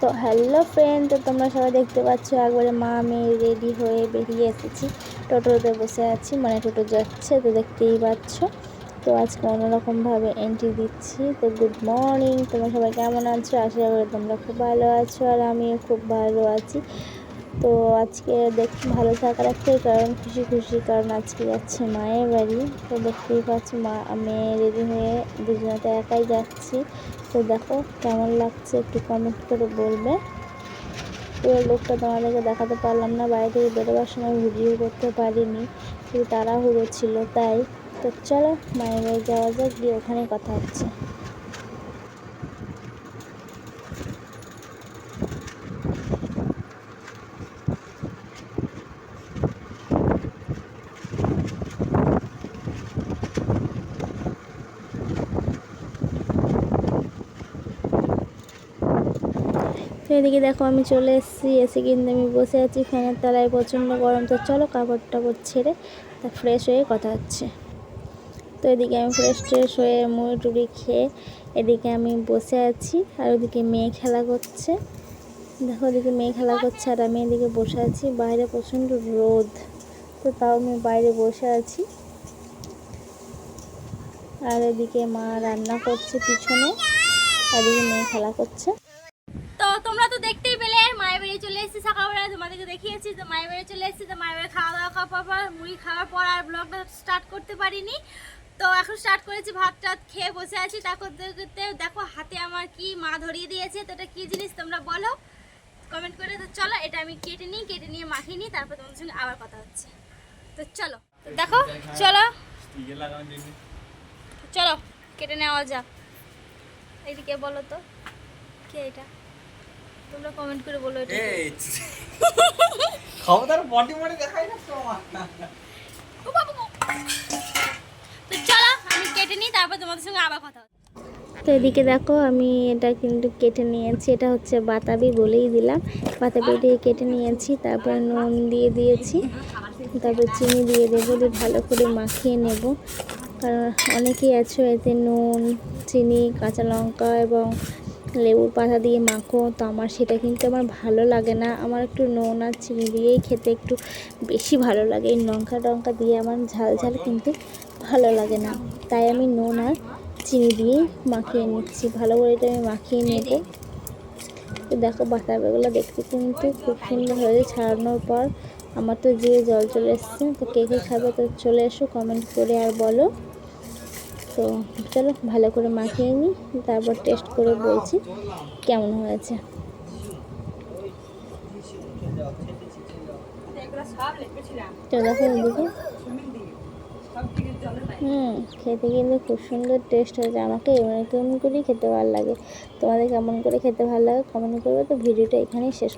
তো hello friend তো তোমরা সবাই দেখতে পাচ্ছ, একবারে মা মেয়ে রেডি হয়ে বেরিয়ে এসেছি। টোটোতে বসে আছি মানে টোটো যাচ্ছে, তো দেখতেই পাচ্ছ। তো আজকে অন্যরকমভাবে এন্ট্রি দিচ্ছি। তো গুড মর্নিং তোমরা সবাই কেমন আছো? আশা করি তোমরা খুব ভালো আছো, আর আমিও খুব ভালো আছি। তো আজকে দেখ ভালো থাকার একটাই কারণ, খুশি খুশি, কারণ আজকে যাচ্ছে মায়ের বাড়ি। তো দেখতেই পাচ্ছি মা মেয়ে রেডি হয়ে দুজনেতে একাই যাচ্ছি। তো দেখো কেমন লাগছে, একটু কমেন্ট করে বলবে। পুরো লোকটা তোমাদেরকে দেখাতে পারলাম না, বাড়ি থেকে বেরোবার সময় ভিডিও করতে পারিনি তাড়াহুড়ো ছিল তাই। তো চলো, মায়ের বাড়ি যাওয়া যাক, গিয়ে ওখানে কথা হচ্ছে। তো এদিকে দেখো আমি চলে এসেছি, এসে কিন্তু আমি বসে আছি ফ্যানের তলায় প্রচণ্ড গরম। তো চলো কাপড় টাপড় ছেড়ে তা ফ্রেশ হয়ে কথা হচ্ছে। তো এদিকে আমি ফ্রেশ ট্রেশ হয়ে মুড়ি টুড়ি খেয়ে এদিকে আমি বসে আছি আর ওদিকে মেয়ে খেলা করছে। দেখো ওদিকে মেয়ে খেলা করছে আর আমি এদিকে বসে আছি। বাইরে প্রচণ্ড রোদ, তো তাও আমি বাইরে বসে আছি। আর এদিকে মা রান্না করছে পিছনে, আর এদিকে মেয়ে খেলা করছে। তোমরা তো দেখতেই পেলে মায়ের বাড়ি চলে এসেছি সকালবেলা, তোমাদেরকে দেখিয়েছি তো মায়ের বাড়ি চলে এসেছি তো মায়ের বাড়ি খাওয়া দাওয়া খাওয়ার পর মুড়ি খাওয়ার পর আর ব্লগটা স্টার্ট করতে পারিনি। তো এখন স্টার্ট করেছি, ভাত টাত খেয়ে বসে আছি। তা করতে করতে দেখো হাতে আমার কি মা ধরিয়ে দিয়েছে, তো এটা কী জিনিস তোমরা বলো? কমেন্ট করে তো চলো, এটা আমি কেটে নিই, কেটে নিয়ে মাখিয়ে নিই, তারপর তোমাদের সঙ্গে আবার কথা হচ্ছে। তো চলো, দেখো, চলো। চলো, কেটে নেওয়া যাক। এইদিকে বলো তো, কে এটা? তোমরা কমেন্ট করে বলো এটা কে? ক্ষমতার বডি মডি দেখাই না। তো চলো আমি কেটে নিই তারপর তোমাদের সঙ্গে আবার কথা হবে তো এদিকে দেখো আমি এটা কিন্তু কেটে নিয়েছি এটা হচ্ছে বাতাবি বলেই দিলাম বাতাবি দিয়ে কেটে নিয়েছি তারপর নুন দিয়ে দিয়েছি তারপর চিনি দিয়ে দেবো দিয়ে ভালো করে মাখিয়ে নেব কারণ অনেকেই আছো এতে নুন চিনি কাঁচা লঙ্কা এবং লেবুর পাতা দিয়ে মাখো, তো আমার সেটা কিন্তু আমার ভালো লাগে না। আমার একটু নুন আর চিনি দিয়েই খেতে একটু বেশি ভালো লাগে। এই লঙ্কা টঙ্কা দিয়ে আমার ঝাল ঝাল কিন্তু ভালো লাগে না। তাই আমি নুন আর চিনি দিয়ে মাখিয়ে নিচ্ছি। ভালো করে এটা আমি মাখিয়ে নেব। তো দেখো বাতাবেগুলো দেখতে কিন্তু খুব সুন্দর হয়েছে ছাড়ানোর পর। আমার তো যে জল চলে এসছে। তো কে কে খাবে তো চলে এসো কমেন্ট করে আর বলো। তো চলো, ভালো করে মাখিয়ে নিই, তারপর টেস্ট করে বলছি কেমন হয়েছে। এদিকে হুম, খেতে কিন্তু খুব সুন্দর টেস্ট হয়েছে। আমাকে এরকম করেই খেতে ভালো লাগে। তোমাদের কেমন করে খেতে ভালো লাগে কমেন্ট করবে। তো ভিডিওটা এখানেই শেষ